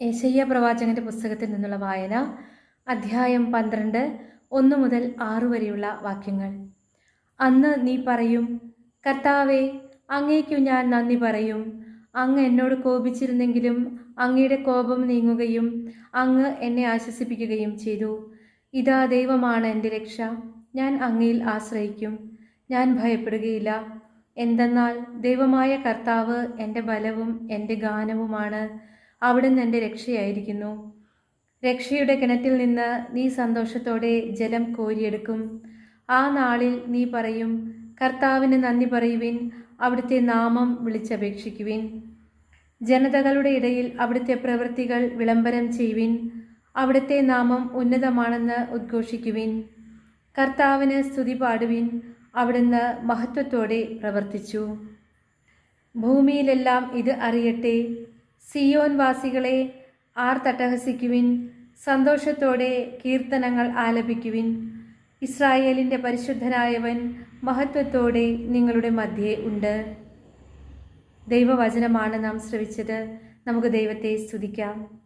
ഏശയ്യ പ്രവാചകന്റെ പുസ്തകത്തിൽ നിന്നുള്ള വായന അധ്യായം പന്ത്രണ്ട് ഒന്ന് മുതൽ ആറു വരെയുള്ള വാക്യങ്ങൾ. അന്ന് നീ പറയും കർത്താവെ അങ്ങേക്കു ഞാൻ നന്ദി പറയും. അങ്ങ് എന്നോട് കോപിച്ചിരുന്നെങ്കിലും അങ്ങയുടെ കോപം നീങ്ങുകയും അങ്ങ് എന്നെ ആശ്വസിപ്പിക്കുകയും ചെയ്തു. ഇതാ ദൈവമാണ് എന്റെ രക്ഷ. ഞാൻ അങ്ങയിൽ ആശ്രയിക്കും. ഞാൻ ഭയപ്പെടുകയില്ല. എന്തെന്നാൽ ദൈവമായ കർത്താവ് എന്റെ ബലവും എന്റെ ഗാനവുമാണ്. അവിടുന്ന് എന്റെ രക്ഷയായിരിക്കുന്നു. രക്ഷയുടെ കിണറ്റിൽ നിന്ന് നീ സന്തോഷത്തോടെ ജലം കോരിയെടുക്കും. ആ നാളിൽ നീ പറയും കർത്താവിന് നന്ദി പറയുവിൻ അവിടുത്തെ നാമം വിളിച്ചപേക്ഷിക്കുവിൻ. ജനതകളുടെ ഇടയിൽ അവിടുത്തെ പ്രവൃത്തികൾ വിളംബരം ചെയ്യുവിൻ. അവിടുത്തെ നാമം ഉന്നതമാണെന്ന് ഉദ്ഘോഷിക്കുവിൻ. കർത്താവിന് സ്തുതി പാടുവിൻ അവിടുന്ന് മഹത്വത്തോടെ പ്രവർത്തിച്ചു. ഭൂമിയിലെല്ലാം ഇത് അറിയട്ടെ സിയോൻ വാസികളെ ആർ തട്ടഹസിക്കുവിൻ സന്തോഷത്തോടെ കീർത്തനങ്ങൾ ആലപിക്കുവിൻ. ഇസ്രായേലിന്റെ പരിശുദ്ധനായവൻ മഹത്വത്തോടെ നിങ്ങളുടെ മധ്യേ ഉണ്ട്. ദൈവവചനമാണ് നാം ശ്രവിച്ചത്. നമുക്ക് ദൈവത്തെ സ്തുതിക്കാം.